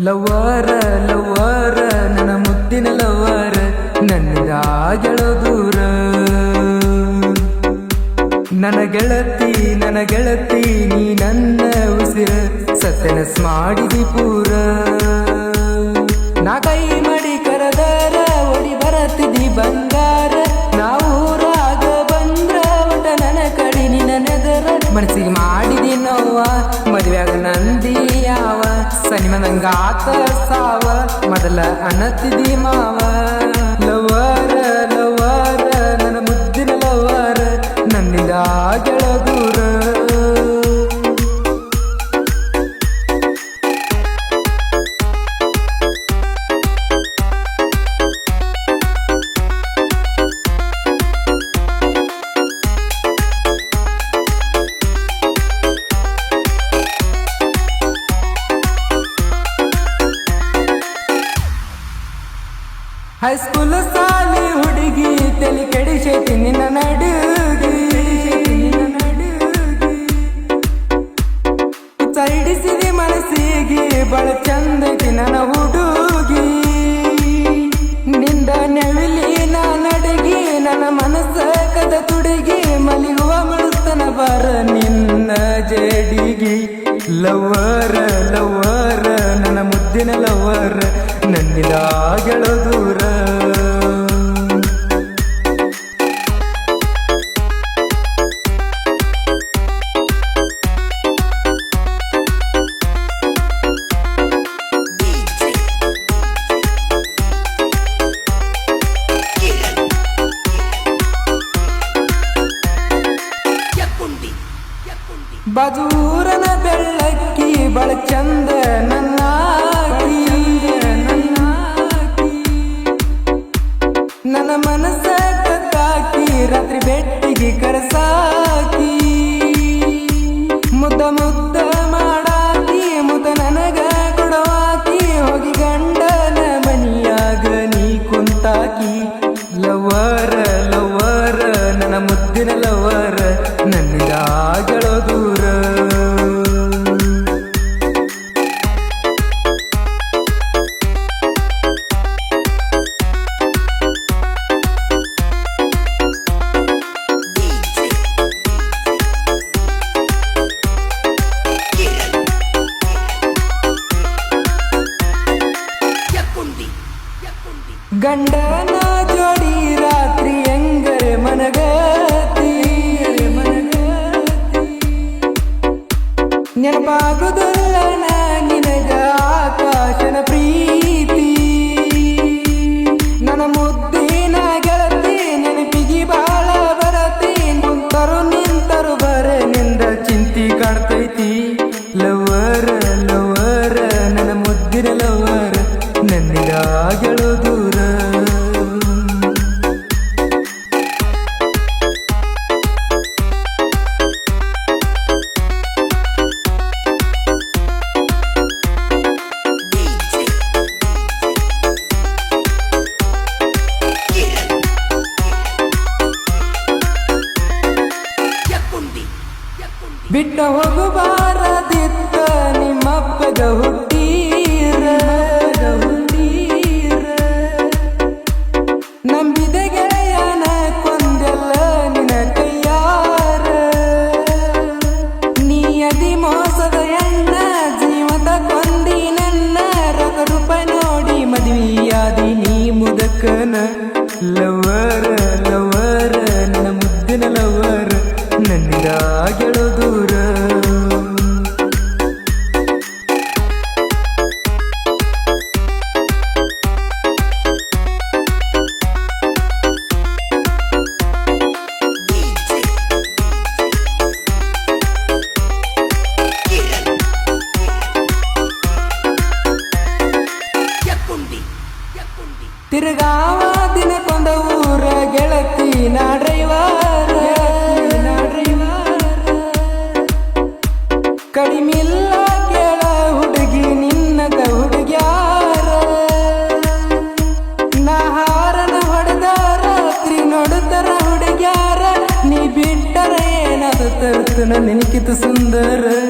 ಲವ್ವರ ಲವ್ವಾರ ನನ್ನ ಮುದ್ದಿನ ಲವ್ವಾರ ನನ್ನ ಗೆಳೋ ದೂರ. ನನ್ನ ಗೆಳತಿ ನನ್ನ ಗೆಳತಿ, ನೀ ನನ್ನ ಉಸಿರ, ಸತ್ಯನಸ್ ಮಾಡಿದಿ ಪೂರ. ನಾ ಕೈ ಮಾಡಿ ಕರದಾರ, ಒಡಿ ಬರತ್ತಿದಿ ಬಂಗಾರ. ನಾವು ಬಂದ್ರ ಒಟ ನನ್ನ ಕಡಿ ನಿನ್ನ ನೆದರ. ಮನಸ್ಸಿಗೆ ಮೊದಲ ಅನತಿದಿ ಮಾವ ಹೈಸ್ಕೂಲ್ ಸಾಲಿ ಹುಡುಗಿ, ತಲೆ ಕೆಡಿಸೈತಿ ನಿನ್ನ ನಡುಗಿ. ಸೈಡಿಸಿದಿ ಮನಸ್ಸಿಗೆ, ಬಳ ಚಂದ ನನ್ನ ಹುಡುಗಿ. ನಿಂದ ನೆವಿಲಿ ನಡಗಿ, ನನ್ನ ಮನಸ್ಸ ಕದ ತುಡುಗಿ, ಮಲಿಗುವ ಮಳುಸ್ತನ ಬರ ನಿನ್ನ ಜಡಿಗಿ. ಲವರ ಲವರ ನನ್ನ ಮುದ್ದಿನ ಲವರ ನನ್ನಿಂದ ಗೆಳೋ ದೂರ ಬದೂರನ ಬೆಳ್ಳಕ್ಕಿ ಬಳ ಚಂದ ನನ್ನ ನನ್ನ ಮನಸ್ಸ ತಾಕಿ ರಾತ್ರಿ ಬೆಟ್ಟಿಗೆ ಕರಸಾಕಿ. ಮುದ್ದ ಮುದ್ದ ಮಾಡಾಕಿ ಮುದ ನನಗ ಕೊಡವಾಕಿ, ಹೋಗಿ ಗಂಡನ ಮನಿಯಾಗ ನೀ ಕುಂತಾಕಿ. ಲವರ ಗಂಡನ ಜೋಡಿ ರಾತ್ರಿ ಹೆಂಗರೆ ಮನಗತಿ ನೆನಪಾಗುದಿಲ್ಲ ನೆನಪಾಗುದಲ್ಲ ನಿನಗ ಆಕಾಶನ ಪ್ರೀತಿ. ಬಿಟ್ಟ ಹೋಗಬಾರದಿತ್ತ ನಿಮ್ಮಪ್ಪಗ ಹುಟ್ಟೀರ ಹುಟ್ಟೀರ. ನಂಬಿದ ಗೆಳೆಯನ ಕೊಂದೆಲ್ಲ ನಿನ ಕೈಯಾರ. ನೀ ಅದಿ ಮೋಸದ ಎಣ್ಣ, ಜೀವದ ಕೊಂದಿ ನನ್ನ ರೊಕ್ಕ ರೂಪ ನೋಡಿ ಮದುವೆಯಾದಿ ನೀ ಮುದಕನ ಲವರ ತಿರುಗಾವ ದಿನಕೊಂದ ಊರ ಗೆಳತಿ ನಾ ಡ್ರೈವರ್. ಕಡಿಮಿಲ್ಲ ಕೇಳ ಹುಡುಗಿ ನಿನ್ನದ ಹುಡುಗ್ಯಾರ. ನಾ ಹಾರನ ಹೊಡೆದ ರಾತ್ರಿ ನೋಡುತ್ತರ ಹುಡುಗ್ಯಾರ. ನೀ ಬಿಟ್ಟರ ಏನದ ತರ್ತನ ನೆನಕಿತು ಸುಂದರ.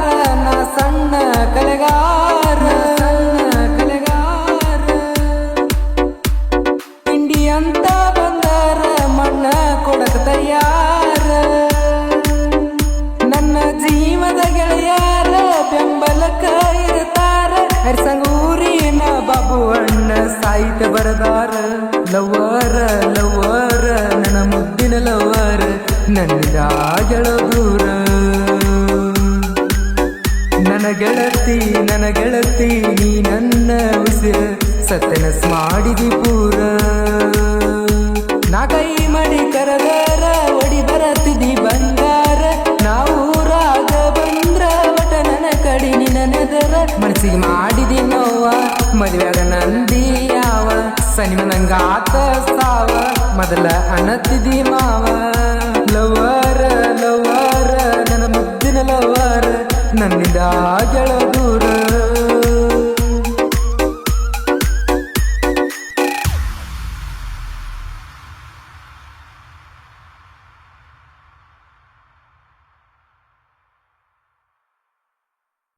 ನನ್ನ ಗೆಳದೂರ ನನ್ನ ಗೆಳತಿ ನನ್ನ ಗೆಳತಿ ನೀ ನನ್ನ ಉಸಿರ ಸತ್ಯನಸ್ ಮಾಡಿದಿ ಪೂರ. ನಾ ಕೈ ಮಡಿ ಕರದಾರ ಒಡಿ ಬರತಿದಿ ಬಂಗಾರ. ನಾವು ರಾಗ ಬಂದ್ರ, ಒಟ ನನ್ನ ಕಡಿ ನೆದರ. ಮನಸ್ಸಿಗೆ ಮಾಡಿದಿ ನೋವ, ಮದುವೆಯಾಗ ನಂದಿ ಯಾವ. ಸನಿಮ ನಂಗಾತ ಸಾವ, ಮೊದಲ ಅಣತಿದಿ ಮಾವ. ಲವರ